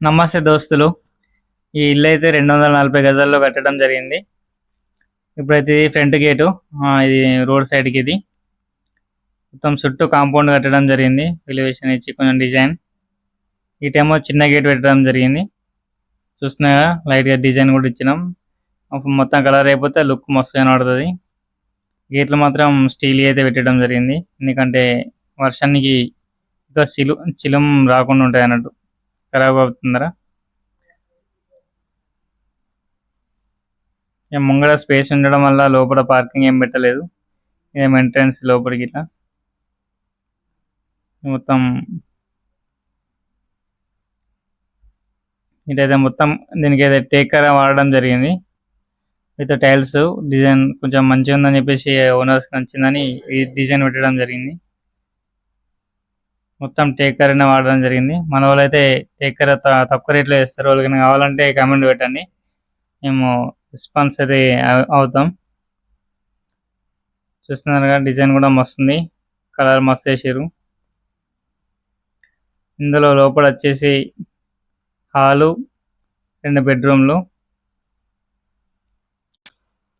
నమస్తే దోస్తులు. ఈ ఇల్లు అయితే రెండు వందల నలభై గజాల్లో కట్టడం జరిగింది. ఇప్పుడైతే ఇది ఫ్రంట్ గేటు ఆ, ఇది రోడ్ సైడ్కి ఇది మొత్తం చుట్టూ కాంపౌండ్ కట్టడం జరిగింది. ఎలివేషన్ ఇచ్చి కొంచెం డిజైన్. ఈ టైంలో చిన్న గేట్ పెట్టడం జరిగింది. చూస్తున్నా లైట్గా డిజైన్ కూడా ఇచ్చినాం. మొత్తం కలర్ అయిపోతే లుక్ మస్తు కనబడుతుంది. గేట్లు మాత్రం స్టీల్ అయితే పెట్టడం జరిగింది. ఎందుకంటే వర్షానికి ఇంకా చిలు చిలం రాకుండా ఉంటాయి అన్నట్టు. ఖరాబ్ అవుతుందరా? ఇక ముంగడ స్పేస్ ఉండడం వల్ల లోపల పార్కింగ్ ఏం పెట్టలేదు. ఏం ఎంట్రన్స్ లోపలికి ఇట్లా. మొత్తం ఇటైతే మొత్తం దీనికి అయితే టేకర్ వాడడం జరిగింది. విత్ టైల్స్ డిజైన్ కొంచెం మంచిగా ఉందని చెప్పేసి ఓనర్స్ నచ్చిందని ఈ డిజైన్ పెట్టడం జరిగింది. మొత్తం టేకర్ అనే వాడడం జరిగింది. మన వాళ్ళు అయితే టేకర్ తక్కువ రేట్లో ఇస్తారు వాళ్ళకి కావాలంటే కామెంట్ పెట్టండి. మేము రెస్పాన్స్ అయితే అవుతాం. చూస్తున్నారుగా డిజైన్ కూడా మస్తుంది. కలర్ మస్తు వేసారు ఇందులో లోపల వచ్చేసి హాలు రెండు బెడ్రూమ్లు.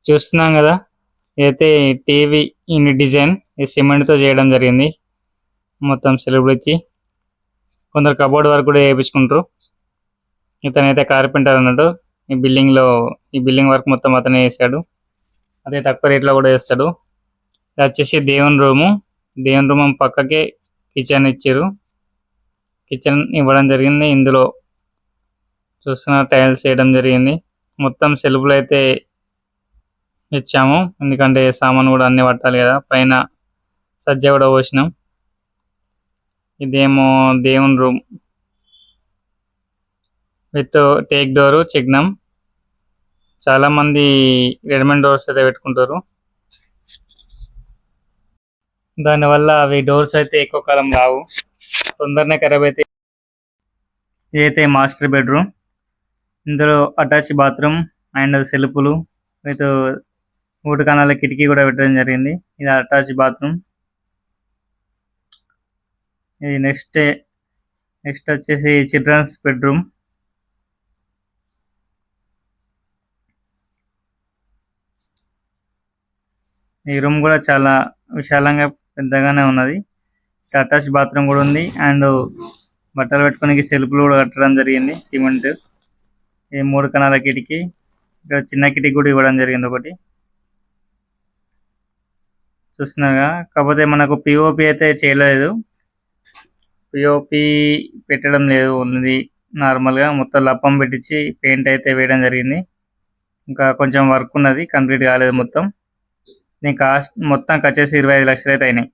చూస్తున్నాం కదా ఇదైతే టీవీ ఇన్ డిజైన్ ఇది సిమెంట్తో చేయడం జరిగింది. మొత్తం సెలవులు ఇచ్చి కొందరు కబోర్డ్ వర్క్ కూడా వేయించుకుంటారు. ఇతనైతే కార్పెంటర్ అన్నట్టు ఈ బిల్డింగ్లో ఈ బిల్డింగ్ వర్క్ మొత్తం అతనే చేశాడు అదే తక్కువ రేట్లో కూడా చేస్తాడు. ఇది వచ్చేసి దేవుని రూము. దేవుని రూమ్ పక్కకే కిచెన్ ఇచ్చారు. కిచెన్ ఇవ్వడం జరిగింది. ఇందులో చూస్తున్న టైల్స్ వేయడం జరిగింది. మొత్తం సెల్ఫ్లు అయితే ఇచ్చాము. ఎందుకంటే సామాన్ కూడా అన్ని పట్టాలి కదా. పైన సజ్జ కూడా పోసినాం. ఇదేమో దేవుని రూమ్. విత్ టేక్ డోర్ చిగ్నం చాలా మంది రెడీమేడ్ డోర్స్ అయితే పెట్టుకుంటారు. దానివల్ల అవి డోర్స్ అయితే ఎక్కువ కాలం రావు. తొందరనే ఖరాబ్ అయితే ఇదైతే మాస్టర్ బెడ్రూమ్. ఇందులో అటాచ్ బాత్రూమ్ అండ్ సెల్పులు విత్ ఊటకానాల కిటికీ కూడా పెట్టడం జరిగింది. ఇది అటాచ్ బాత్రూమ్. ఇది నెక్స్ట్ నెక్స్ట్ వచ్చేసి చిల్డ్రన్స్ బెడ్రూమ్ ఈ రూమ్ కూడా చాలా విశాలంగా పెద్దగానే ఉన్నది. అటాచ్ బాత్రూమ్ కూడా ఉంది అండ్ బట్టలు పెట్టుకోనికి సెల్ఫ్లు కూడా కట్టడం జరిగింది సిమెంట్ ఈ మూడు కణాల కిటికీ ఇక్కడ చిన్న కిటికీ కూడా ఇవ్వడం జరిగింది ఒకటి. చూస్తున్నారుగా? కాకపోతే మనకు పిఓపి అయితే చేయలేదు. పిఓపి పెట్టడం లేదు. ఉంది నార్మల్గా మొత్తం లప్పం పెట్టించి పెయింట్ అయితే వేయడం జరిగింది. ఇంకా కొంచెం వర్క్ ఉన్నది కంప్లీట్ కాలేదు మొత్తం. దీని కాస్ట్ మొత్తం వచ్చేసి ఇరవై ఐదు లక్షలు అయితే అయినాయి.